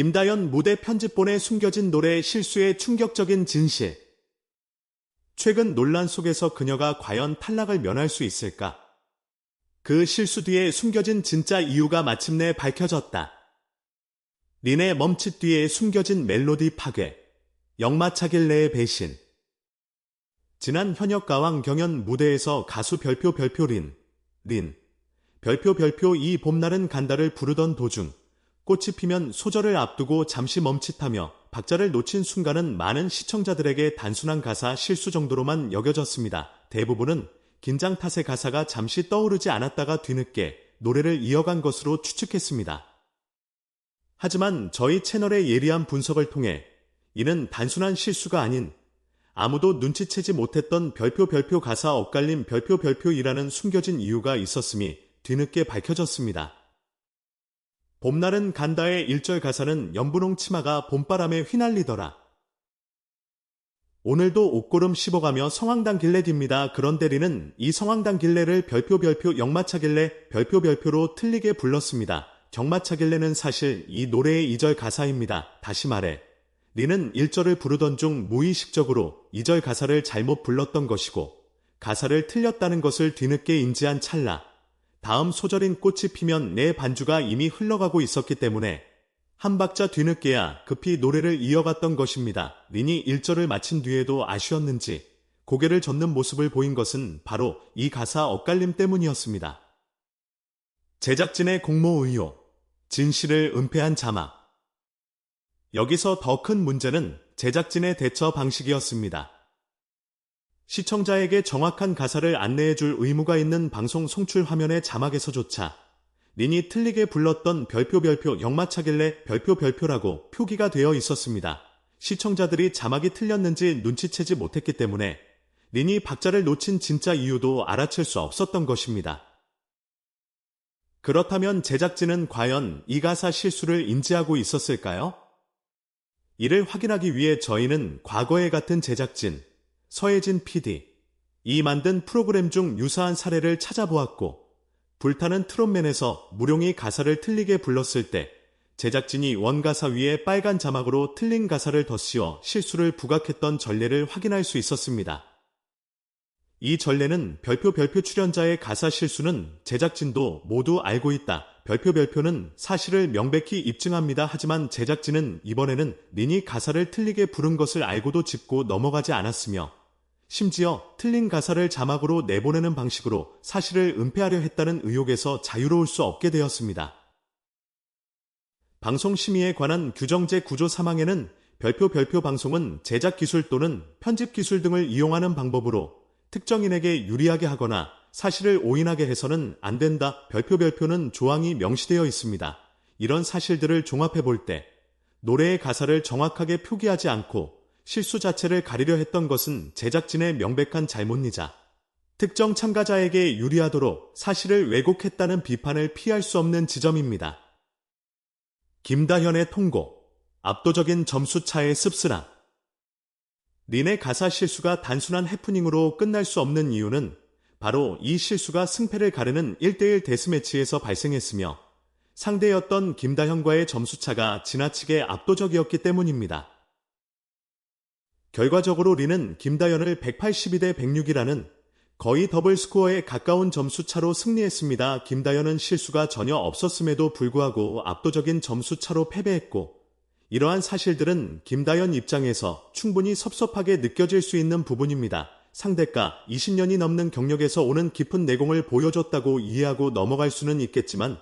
김다연 무대 편집본에 숨겨진 노래 실수의 충격적인 진실. 최근 논란 속에서 그녀가 과연 탈락을 면할 수 있을까? 그 실수 뒤에 숨겨진 진짜 이유가 마침내 밝혀졌다. 린의 멈칫 뒤에 숨겨진 멜로디 파괴, 영마차길래의 배신. 지난 현역 가왕 경연 무대에서 가수 별표 별표 린, 린, 별표 별표 이 봄날은 간다를 부르던 도중 꽃이 피면 소절을 앞두고 잠시 멈칫하며 박자를 놓친 순간은 많은 시청자들에게 단순한 가사 실수 정도로만 여겨졌습니다. 대부분은 긴장 탓에 가사가 잠시 떠오르지 않았다가 뒤늦게 노래를 이어간 것으로 추측했습니다. 하지만 저희 채널의 예리한 분석을 통해 이는 단순한 실수가 아닌 아무도 눈치채지 못했던 별표 별표 가사 엇갈림 별표 별표이라는 숨겨진 이유가 있었음이 뒤늦게 밝혀졌습니다. 봄날은 간다의 1절 가사는 연분홍 치마가 봄바람에 휘날리더라. 오늘도 옷고름 씹어가며 성황당 길래 딥니다. 그런데 리는 이 성황당 길래를 별표 별표 영마차 길래 별표 별표로 틀리게 불렀습니다. 경마차 길래는 사실 이 노래의 2절 가사입니다. 다시 말해 리는 1절을 부르던 중 무의식적으로 2절 가사를 잘못 불렀던 것이고 가사를 틀렸다는 것을 뒤늦게 인지한 찰나 다음 소절인 꽃이 피면 내 반주가 이미 흘러가고 있었기 때문에 한 박자 뒤늦게야 급히 노래를 이어갔던 것입니다. 린이 1절을 마친 뒤에도 아쉬웠는지 고개를 젓는 모습을 보인 것은 바로 이 가사 엇갈림 때문이었습니다. 제작진의 공모 의혹, 진실을 은폐한 자막. 여기서 더 큰 문제는 제작진의 대처 방식이었습니다. 시청자에게 정확한 가사를 안내해 줄 의무가 있는 방송 송출 화면의 자막에서조차 린이 틀리게 불렀던 별표 별표 영마차길래 별표 별표라고 표기가 되어 있었습니다. 시청자들이 자막이 틀렸는지 눈치채지 못했기 때문에 린이 박자를 놓친 진짜 이유도 알아챌 수 없었던 것입니다. 그렇다면 제작진은 과연 이 가사 실수를 인지하고 있었을까요? 이를 확인하기 위해 저희는 과거에 같은 제작진, 서혜진 PD, 이 만든 프로그램 중 유사한 사례를 찾아보았고, 불타는 트롯맨에서 무룡이 가사를 틀리게 불렀을 때 제작진이 원가사 위에 빨간 자막으로 틀린 가사를 덧씌워 실수를 부각했던 전례를 확인할 수 있었습니다. 이 전례는 별표 별표 출연자의 가사 실수는 제작진도 모두 알고 있다. 별표 별표는 사실을 명백히 입증합니다. 하지만 제작진은 이번에는 린이 가사를 틀리게 부른 것을 알고도 짚고 넘어가지 않았으며 심지어 틀린 가사를 자막으로 내보내는 방식으로 사실을 은폐하려 했다는 의혹에서 자유로울 수 없게 되었습니다. 방송심의에 관한 규정제 구조 3항에는 별표 별표 방송은 제작 기술 또는 편집 기술 등을 이용하는 방법으로 특정인에게 유리하게 하거나 사실을 오인하게 해서는 안 된다. 별표 별표는 조항이 명시되어 있습니다. 이런 사실들을 종합해 볼 때 노래의 가사를 정확하게 표기하지 않고 실수 자체를 가리려 했던 것은 제작진의 명백한 잘못이자 특정 참가자에게 유리하도록 사실을 왜곡했다는 비판을 피할 수 없는 지점입니다. 김다현의 통고, 압도적인 점수 차의 씁쓸함. 린의 가사 실수가 단순한 해프닝으로 끝날 수 없는 이유는 바로 이 실수가 승패를 가르는 1대1 데스매치에서 발생했으며 상대였던 김다현과의 점수차가 지나치게 압도적이었기 때문입니다. 결과적으로 리는 김다연을 182대 106이라는 거의 더블 스코어에 가까운 점수 차로 승리했습니다. 김다연은 실수가 전혀 없었음에도 불구하고 압도적인 점수 차로 패배했고 이러한 사실들은 김다연 입장에서 충분히 섭섭하게 느껴질 수 있는 부분입니다. 상대가 20년이 넘는 경력에서 오는 깊은 내공을 보여줬다고 이해하고 넘어갈 수는 있겠지만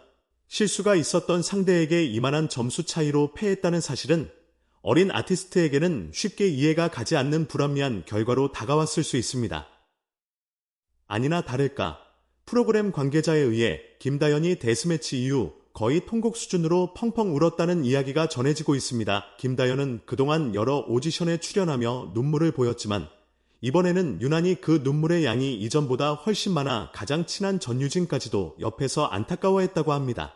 실수가 있었던 상대에게 이만한 점수 차이로 패했다는 사실은 어린 아티스트에게는 쉽게 이해가 가지 않는 불합리한 결과로 다가왔을 수 있습니다. 아니나 다를까 프로그램 관계자에 의해 김다연이 데스매치 이후 거의 통곡 수준으로 펑펑 울었다는 이야기가 전해지고 있습니다. 김다연은 그동안 여러 오디션에 출연하며 눈물을 보였지만 이번에는 유난히 그 눈물의 양이 이전보다 훨씬 많아 가장 친한 전유진까지도 옆에서 안타까워했다고 합니다.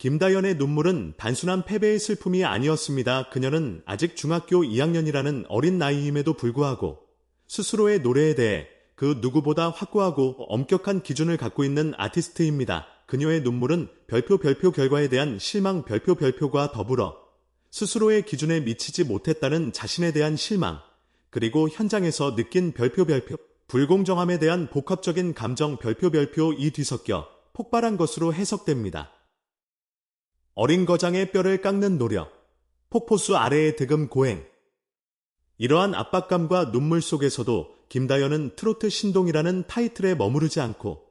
김다연의 눈물은 단순한 패배의 슬픔이 아니었습니다. 그녀는 아직 중학교 2학년이라는 어린 나이임에도 불구하고 스스로의 노래에 대해 그 누구보다 확고하고 엄격한 기준을 갖고 있는 아티스트입니다. 그녀의 눈물은 별표 별표 결과에 대한 실망 별표 별표가 더불어 스스로의 기준에 미치지 못했다는 자신에 대한 실망, 그리고 현장에서 느낀 별표 별표, 불공정함에 대한 복합적인 감정 별표 별표 이 뒤섞여 폭발한 것으로 해석됩니다. 어린 거장의 뼈를 깎는 노력, 폭포수 아래의 득음 고행. 이러한 압박감과 눈물 속에서도 김다연은 트로트 신동이라는 타이틀에 머무르지 않고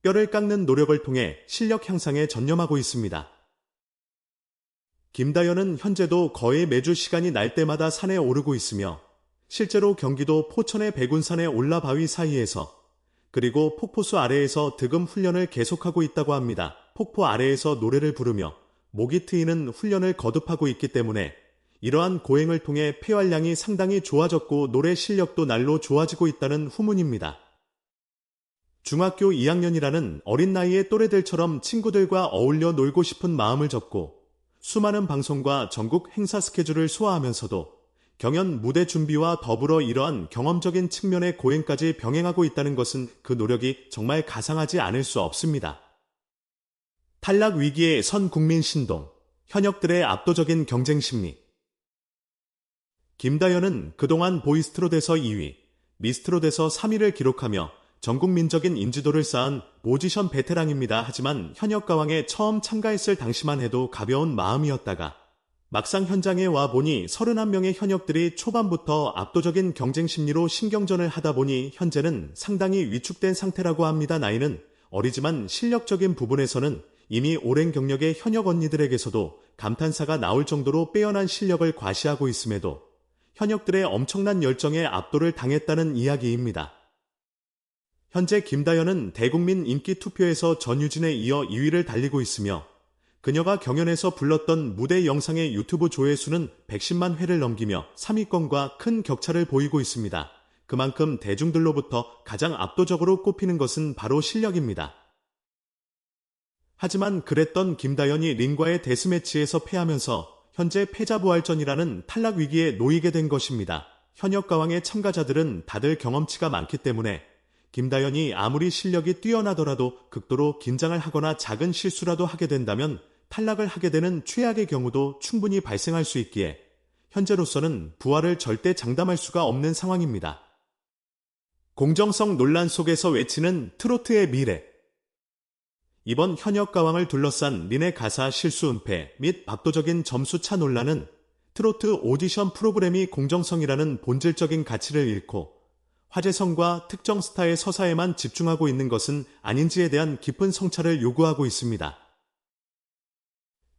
뼈를 깎는 노력을 통해 실력 향상에 전념하고 있습니다. 김다연은 현재도 거의 매주 시간이 날 때마다 산에 오르고 있으며 실제로 경기도 포천의 백운산의 올라바위 사이에서 그리고 폭포수 아래에서 득음 훈련을 계속하고 있다고 합니다. 폭포 아래에서 노래를 부르며 목이 트이는 훈련을 거듭하고 있기 때문에 이러한 고행을 통해 폐활량이 상당히 좋아졌고 노래 실력도 날로 좋아지고 있다는 후문입니다. 중학교 2학년이라는 어린 나이의 또래들처럼 친구들과 어울려 놀고 싶은 마음을 접고 수많은 방송과 전국 행사 스케줄을 소화하면서도 경연 무대 준비와 더불어 이러한 경험적인 측면의 고행까지 병행하고 있다는 것은 그 노력이 정말 가상하지 않을 수 없습니다. 탈락 위기의 선 국민 신동, 현역들의 압도적인 경쟁 심리. 김다연은 그동안 보이스트롯에서 2위, 미스트롯에서 3위를 기록하며 전국민적인 인지도를 쌓은 모지션 베테랑입니다. 하지만 현역 가왕에 처음 참가했을 당시만 해도 가벼운 마음이었다가 막상 현장에 와 보니 31명의 현역들이 초반부터 압도적인 경쟁 심리로 신경전을 하다 보니 현재는 상당히 위축된 상태라고 합니다. 나이는 어리지만 실력적인 부분에서는 이미 오랜 경력의 현역 언니들에게서도 감탄사가 나올 정도로 빼어난 실력을 과시하고 있음에도 현역들의 엄청난 열정에 압도를 당했다는 이야기입니다. 현재 김다연은 대국민 인기 투표에서 전유진에 이어 2위를 달리고 있으며 그녀가 경연에서 불렀던 무대 영상의 유튜브 조회수는 110만 회를 넘기며 3위권과 큰 격차를 보이고 있습니다. 그만큼 대중들로부터 가장 압도적으로 꼽히는 것은 바로 실력입니다. 하지만 그랬던 김다연이 링과의 데스매치에서 패하면서 현재 패자부활전이라는 탈락 위기에 놓이게 된 것입니다. 현역 가왕의 참가자들은 다들 경험치가 많기 때문에 김다연이 아무리 실력이 뛰어나더라도 극도로 긴장을 하거나 작은 실수라도 하게 된다면 탈락을 하게 되는 최악의 경우도 충분히 발생할 수 있기에 현재로서는 부활을 절대 장담할 수가 없는 상황입니다. 공정성 논란 속에서 외치는 트로트의 미래 이번 현역 가왕을 둘러싼 린의 가사 실수 은폐 및 압도적인 점수차 논란은 트로트 오디션 프로그램이 공정성이라는 본질적인 가치를 잃고 화제성과 특정 스타의 서사에만 집중하고 있는 것은 아닌지에 대한 깊은 성찰을 요구하고 있습니다.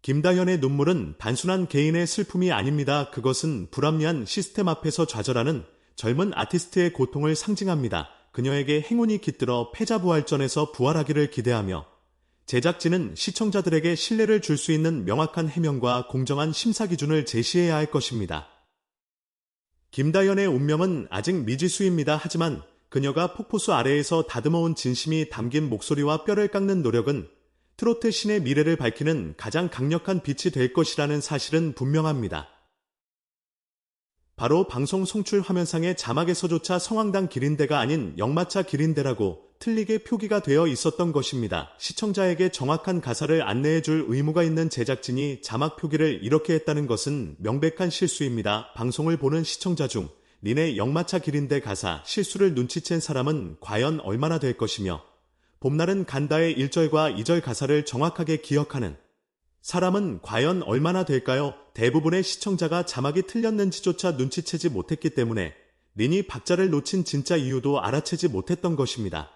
김다현의 눈물은 단순한 개인의 슬픔이 아닙니다. 그것은 불합리한 시스템 앞에서 좌절하는 젊은 아티스트의 고통을 상징합니다. 그녀에게 행운이 깃들어 패자부활전에서 부활하기를 기대하며 제작진은 시청자들에게 신뢰를 줄 수 있는 명확한 해명과 공정한 심사 기준을 제시해야 할 것입니다. 김다연의 운명은 아직 미지수입니다. 하지만 그녀가 폭포수 아래에서 다듬어온 진심이 담긴 목소리와 뼈를 깎는 노력은 트로트 신의 미래를 밝히는 가장 강력한 빛이 될 것이라는 사실은 분명합니다. 바로 방송 송출 화면상의 자막에서조차 성황당 기린대가 아닌 영마차 기린대라고 틀리게 표기가 되어 있었던 것입니다. 시청자에게 정확한 가사를 안내해 줄 의무가 있는 제작진이 자막 표기를 이렇게 했다는 것은 명백한 실수입니다. 방송을 보는 시청자 중 니네 영마차 기린대 가사 실수를 눈치챈 사람은 과연 얼마나 될 것이며 봄날은 간다의 1절과 2절 가사를 정확하게 기억하는 사람은 과연 얼마나 될까요? 대부분의 시청자가 자막이 틀렸는지조차 눈치채지 못했기 때문에 린이 박자를 놓친 진짜 이유도 알아채지 못했던 것입니다.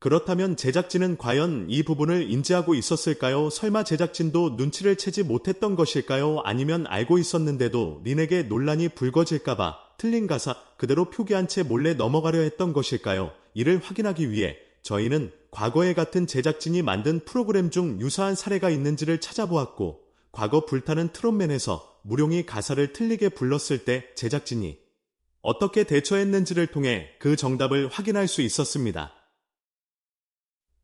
그렇다면 제작진은 과연 이 부분을 인지하고 있었을까요? 설마 제작진도 눈치를 채지 못했던 것일까요? 아니면 알고 있었는데도 린에게 논란이 불거질까봐 틀린 가사 그대로 표기한 채 몰래 넘어가려 했던 것일까요? 이를 확인하기 위해 저희는 과거에 같은 제작진이 만든 프로그램 중 유사한 사례가 있는지를 찾아보았고 과거 불타는 트롯맨에서 무룡이 가사를 틀리게 불렀을 때 제작진이 어떻게 대처했는지를 통해 그 정답을 확인할 수 있었습니다.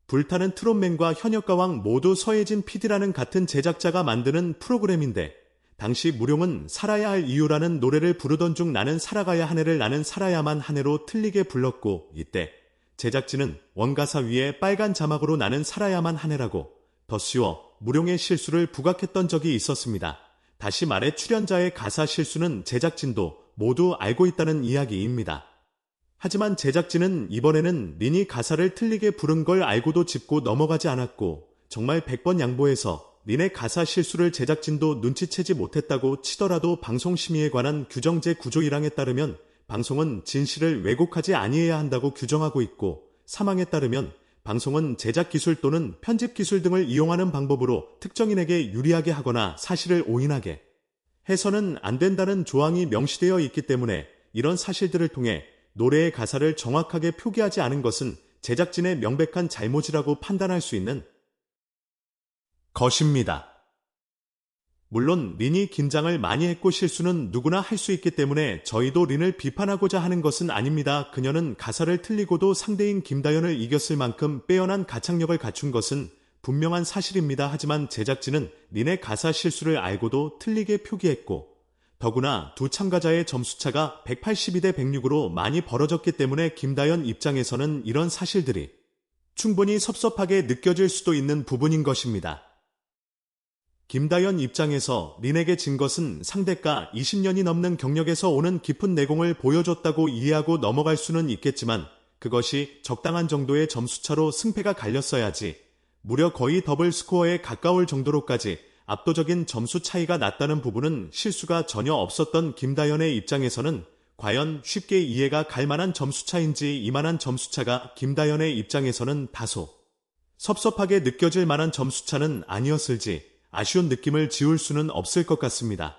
불타는 트롯맨과 현역가왕 모두 서예진 PD라는 같은 제작자가 만드는 프로그램인데 당시 무룡은 살아야 할 이유라는 노래를 부르던 중 나는 살아가야 한 해를 나는 살아야만 한 해로 틀리게 불렀고 이때 제작진은 원가사 위에 빨간 자막으로 나는 살아야만 하네라고 더 씌워 무룡의 실수를 부각했던 적이 있었습니다. 다시 말해 출연자의 가사 실수는 제작진도 모두 알고 있다는 이야기입니다. 하지만 제작진은 이번에는 린이 가사를 틀리게 부른 걸 알고도 짚고 넘어가지 않았고 정말 100번 양보해서 린의 가사 실수를 제작진도 눈치채지 못했다고 치더라도 방송심의에 관한 규정제 구조 1항에 따르면 방송은 진실을 왜곡하지 아니해야 한다고 규정하고 있고 사망에 따르면 방송은 제작 기술 또는 편집 기술 등을 이용하는 방법으로 특정인에게 유리하게 하거나 사실을 오인하게 해서는 안 된다는 조항이 명시되어 있기 때문에 이런 사실들을 통해 노래의 가사를 정확하게 표기하지 않은 것은 제작진의 명백한 잘못이라고 판단할 수 있는 것입니다. 물론 린이 긴장을 많이 했고 실수는 누구나 할 수 있기 때문에 저희도 린을 비판하고자 하는 것은 아닙니다. 그녀는 가사를 틀리고도 상대인 김다연을 이겼을 만큼 빼어난 가창력을 갖춘 것은 분명한 사실입니다. 하지만 제작진은 린의 가사 실수를 알고도 틀리게 표기했고 더구나 두 참가자의 점수차가 182대 106으로 많이 벌어졌기 때문에 김다연 입장에서는 이런 사실들이 충분히 섭섭하게 느껴질 수도 있는 부분인 것입니다. 김다연 입장에서 린에게 진 것은 상대가 20년이 넘는 경력에서 오는 깊은 내공을 보여줬다고 이해하고 넘어갈 수는 있겠지만 그것이 적당한 정도의 점수차로 승패가 갈렸어야지 무려 거의 더블 스코어에 가까울 정도로까지 압도적인 점수 차이가 났다는 부분은 실수가 전혀 없었던 김다연의 입장에서는 과연 쉽게 이해가 갈 만한 점수 차인지 이만한 점수 차가 김다연의 입장에서는 다소 섭섭하게 느껴질 만한 점수 차는 아니었을지 아쉬운 느낌을 지울 수는 없을 것 같습니다.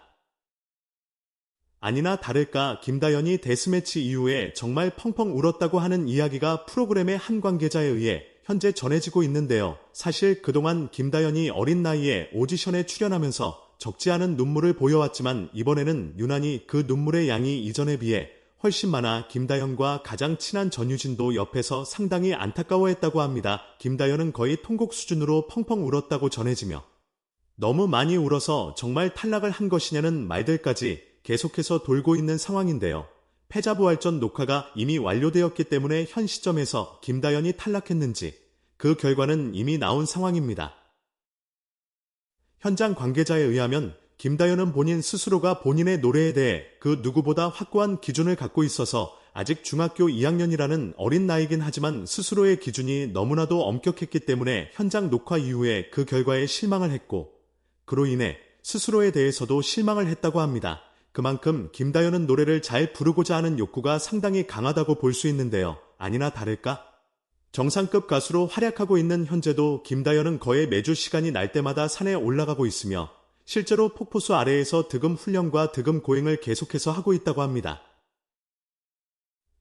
아니나 다를까 김다연이 데스매치 이후에 정말 펑펑 울었다고 하는 이야기가 프로그램의 한 관계자에 의해 현재 전해지고 있는데요. 사실 그동안 김다연이 어린 나이에 오디션에 출연하면서 적지 않은 눈물을 보여왔지만 이번에는 유난히 그 눈물의 양이 이전에 비해 훨씬 많아 김다연과 가장 친한 전유진도 옆에서 상당히 안타까워했다고 합니다. 김다연은 거의 통곡 수준으로 펑펑 울었다고 전해지며 너무 많이 울어서 정말 탈락을 한 것이냐는 말들까지 계속해서 돌고 있는 상황인데요. 패자부활전 녹화가 이미 완료되었기 때문에 현 시점에서 김다연이 탈락했는지 그 결과는 이미 나온 상황입니다. 현장 관계자에 의하면 김다연은 본인 스스로가 본인의 노래에 대해 그 누구보다 확고한 기준을 갖고 있어서 아직 중학교 2학년이라는 어린 나이긴 하지만 스스로의 기준이 너무나도 엄격했기 때문에 현장 녹화 이후에 그 결과에 실망을 했고 그로 인해 스스로에 대해서도 실망을 했다고 합니다. 그만큼 김다연은 노래를 잘 부르고자 하는 욕구가 상당히 강하다고 볼 수 있는데요. 아니나 다를까? 정상급 가수로 활약하고 있는 현재도 김다연은 거의 매주 시간이 날 때마다 산에 올라가고 있으며 실제로 폭포수 아래에서 득음 훈련과 득음 고행을 계속해서 하고 있다고 합니다.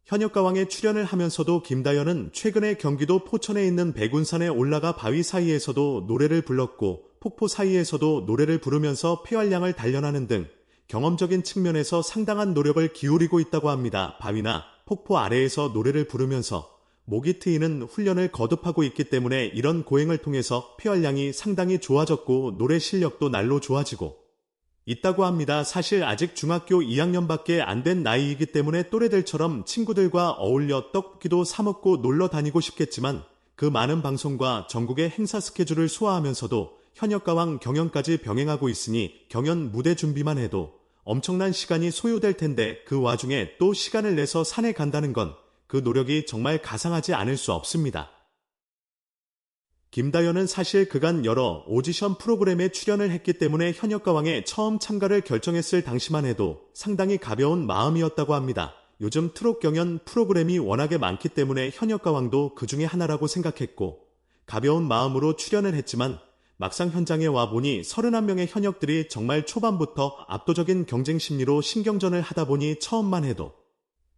현역가왕에 출연을 하면서도 김다연은 최근에 경기도 포천에 있는 백운산에 올라가 바위 사이에서도 노래를 불렀고 폭포 사이에서도 노래를 부르면서 폐활량을 단련하는 등 경험적인 측면에서 상당한 노력을 기울이고 있다고 합니다. 바위나 폭포 아래에서 노래를 부르면서 목이 트이는 훈련을 거듭하고 있기 때문에 이런 고행을 통해서 폐활량이 상당히 좋아졌고 노래 실력도 날로 좋아지고 있다고 합니다. 사실 아직 중학교 2학년밖에 안 된 나이이기 때문에 또래들처럼 친구들과 어울려 떡볶이도 사먹고 놀러 다니고 싶겠지만 그 많은 방송과 전국의 행사 스케줄을 소화하면서도 현역가왕 경연까지 병행하고 있으니 경연 무대 준비만 해도 엄청난 시간이 소요될 텐데 그 와중에 또 시간을 내서 산에 간다는 건 그 노력이 정말 가상하지 않을 수 없습니다. 김다연은 사실 그간 여러 오디션 프로그램에 출연을 했기 때문에 현역가왕에 처음 참가를 결정했을 당시만 해도 상당히 가벼운 마음이었다고 합니다. 요즘 트롯 경연 프로그램이 워낙에 많기 때문에 현역가왕도 그 중에 하나라고 생각했고 가벼운 마음으로 출연을 했지만 막상 현장에 와보니 31명의 현역들이 정말 초반부터 압도적인 경쟁 심리로 신경전을 하다 보니 처음만 해도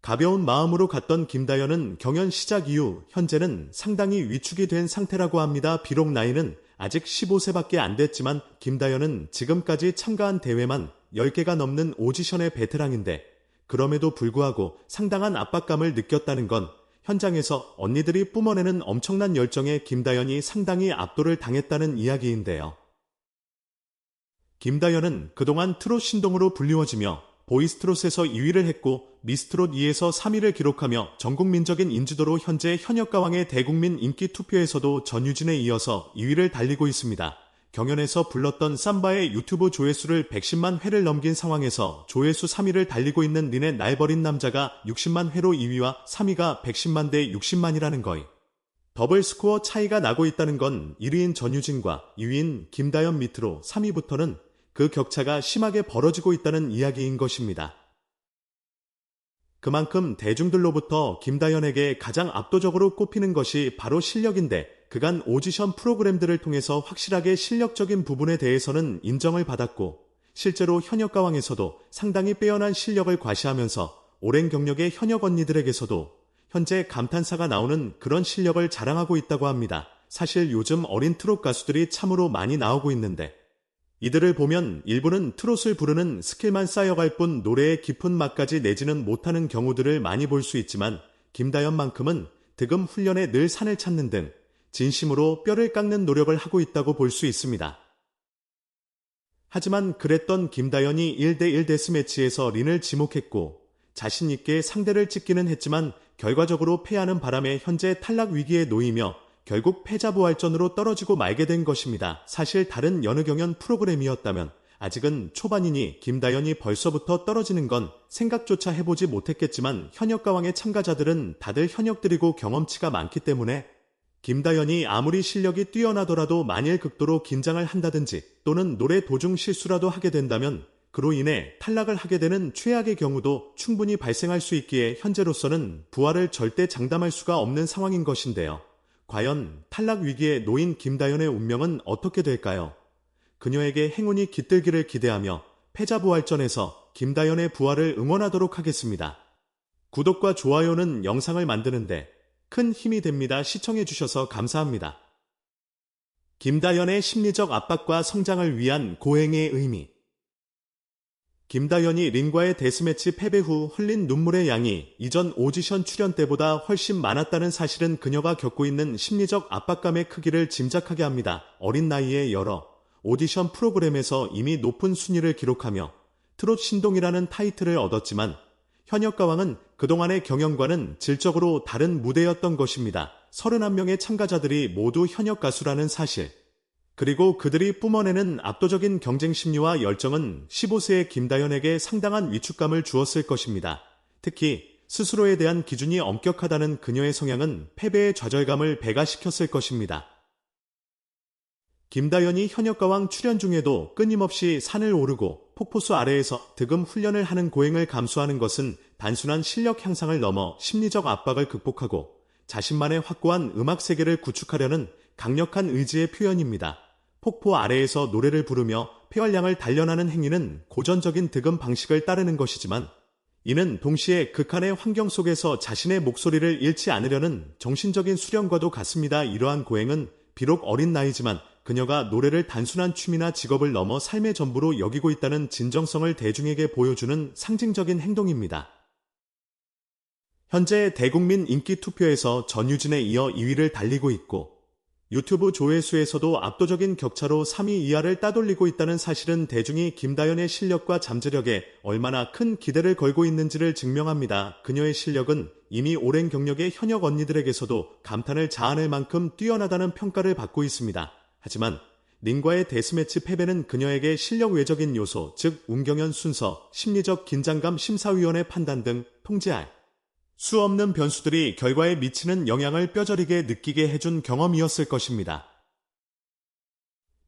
가벼운 마음으로 갔던 김다연은 경연 시작 이후 현재는 상당히 위축이 된 상태라고 합니다. 비록 나이는 아직 15세밖에 안 됐지만 김다연은 지금까지 참가한 대회만 10개가 넘는 오디션의 베테랑인데 그럼에도 불구하고 상당한 압박감을 느꼈다는 건 현장에서 언니들이 뿜어내는 엄청난 열정에 김다연이 상당히 압도를 당했다는 이야기인데요. 김다연은 그동안 트롯 신동으로 불리워지며 보이스트롯에서 2위를 했고 미스트롯 2에서 3위를 기록하며 전국민적인 인지도로 현재 현역 가왕의 대국민 인기 투표에서도 전유진에 이어서 2위를 달리고 있습니다. 경연에서 불렀던 삼바의 유튜브 조회수를 110만 회를 넘긴 상황에서 조회수 3위를 달리고 있는 린의 날버린 남자가 60만 회로 2위와 3위가 110만 대 60만이라는 거이. 더블 스코어 차이가 나고 있다는 건 1위인 전유진과 2위인 김다연 밑으로 3위부터는 그 격차가 심하게 벌어지고 있다는 이야기인 것입니다. 그만큼 대중들로부터 김다연에게 가장 압도적으로 꼽히는 것이 바로 실력인데 그간 오디션 프로그램들을 통해서 확실하게 실력적인 부분에 대해서는 인정을 받았고 실제로 현역 가왕에서도 상당히 빼어난 실력을 과시하면서 오랜 경력의 현역 언니들에게서도 현재 감탄사가 나오는 그런 실력을 자랑하고 있다고 합니다. 사실 요즘 어린 트롯 가수들이 참으로 많이 나오고 있는데 이들을 보면 일부는 트롯을 부르는 스킬만 쌓여갈 뿐 노래의 깊은 맛까지 내지는 못하는 경우들을 많이 볼 수 있지만 김다연만큼은 득음 훈련에 늘 산을 찾는 등 진심으로 뼈를 깎는 노력을 하고 있다고 볼 수 있습니다. 하지만 그랬던 김다연이 1대1 데스매치에서 린을 지목했고 자신있게 상대를 찍기는 했지만 결과적으로 패하는 바람에 현재 탈락 위기에 놓이며 결국 패자부활전으로 떨어지고 말게 된 것입니다. 사실 다른 여느 경연 프로그램이었다면 아직은 초반이니 김다연이 벌써부터 떨어지는 건 생각조차 해보지 못했겠지만 현역 가왕의 참가자들은 다들 현역들이고 경험치가 많기 때문에 김다연이 아무리 실력이 뛰어나더라도 만일 극도로 긴장을 한다든지 또는 노래 도중 실수라도 하게 된다면 그로 인해 탈락을 하게 되는 최악의 경우도 충분히 발생할 수 있기에 현재로서는 부활을 절대 장담할 수가 없는 상황인 것인데요. 과연 탈락 위기에 놓인 김다연의 운명은 어떻게 될까요? 그녀에게 행운이 깃들기를 기대하며 패자부활전에서 김다연의 부활을 응원하도록 하겠습니다. 구독과 좋아요는 영상을 만드는데 큰 힘이 됩니다. 시청해 주셔서 감사합니다. 김다연의 심리적 압박과 성장을 위한 고행의 의미 김다연이 린과의 데스매치 패배 후 흘린 눈물의 양이 이전 오디션 출연 때보다 훨씬 많았다는 사실은 그녀가 겪고 있는 심리적 압박감의 크기를 짐작하게 합니다. 어린 나이에 여러 오디션 프로그램에서 이미 높은 순위를 기록하며 트롯 신동이라는 타이틀을 얻었지만 현역 가왕은 그동안의 경연과는 질적으로 다른 무대였던 것입니다. 31명의 참가자들이 모두 현역 가수라는 사실. 그리고 그들이 뿜어내는 압도적인 경쟁 심리와 열정은 15세의 김다연에게 상당한 위축감을 주었을 것입니다. 특히 스스로에 대한 기준이 엄격하다는 그녀의 성향은 패배의 좌절감을 배가시켰을 것입니다. 김다연이 현역가왕 출연 중에도 끊임없이 산을 오르고 폭포수 아래에서 득음 훈련을 하는 고행을 감수하는 것은 단순한 실력 향상을 넘어 심리적 압박을 극복하고 자신만의 확고한 음악 세계를 구축하려는 강력한 의지의 표현입니다. 폭포 아래에서 노래를 부르며 폐활량을 단련하는 행위는 고전적인 득음 방식을 따르는 것이지만 이는 동시에 극한의 환경 속에서 자신의 목소리를 잃지 않으려는 정신적인 수련과도 같습니다. 이러한 고행은 비록 어린 나이지만 그녀가 노래를 단순한 취미나 직업을 넘어 삶의 전부로 여기고 있다는 진정성을 대중에게 보여주는 상징적인 행동입니다. 현재 대국민 인기 투표에서 전유진에 이어 2위를 달리고 있고 유튜브 조회수에서도 압도적인 격차로 3위 이하를 따돌리고 있다는 사실은 대중이 김다연의 실력과 잠재력에 얼마나 큰 기대를 걸고 있는지를 증명합니다. 그녀의 실력은 이미 오랜 경력의 현역 언니들에게서도 감탄을 자아낼 만큼 뛰어나다는 평가를 받고 있습니다. 하지만 링과의 데스매치 패배는 그녀에게 실력 외적인 요소, 즉 운경연 순서, 심리적 긴장감 심사위원회 판단 등 통제할 수 없는 변수들이 결과에 미치는 영향을 뼈저리게 느끼게 해준 경험이었을 것입니다.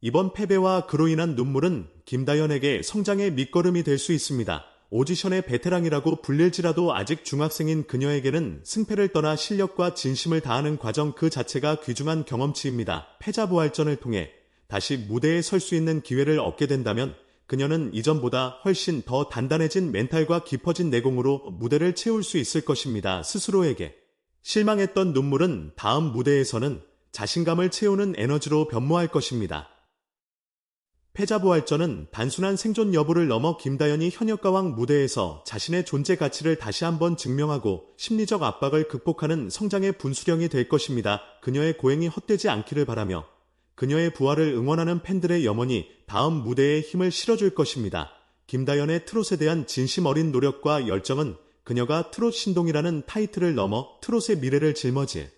이번 패배와 그로 인한 눈물은 김다연에게 성장의 밑거름이 될 수 있습니다. 오디션의 베테랑이라고 불릴지라도 아직 중학생인 그녀에게는 승패를 떠나 실력과 진심을 다하는 과정 그 자체가 귀중한 경험치입니다. 패자부활전을 통해 다시 무대에 설 수 있는 기회를 얻게 된다면 그녀는 이전보다 훨씬 더 단단해진 멘탈과 깊어진 내공으로 무대를 채울 수 있을 것입니다. 스스로에게. 실망했던 눈물은 다음 무대에서는 자신감을 채우는 에너지로 변모할 것입니다. 패자부활전은 단순한 생존 여부를 넘어 김다연이 현역가왕 무대에서 자신의 존재 가치를 다시 한번 증명하고 심리적 압박을 극복하는 성장의 분수령이 될 것입니다. 그녀의 고행이 헛되지 않기를 바라며 그녀의 부활을 응원하는 팬들의 염원이 다음 무대에 힘을 실어줄 것입니다. 김다연의 트롯에 대한 진심 어린 노력과 열정은 그녀가 트롯 신동이라는 타이틀을 넘어 트롯의 미래를 짊어질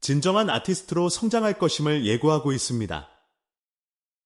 진정한 아티스트로 성장할 것임을 예고하고 있습니다.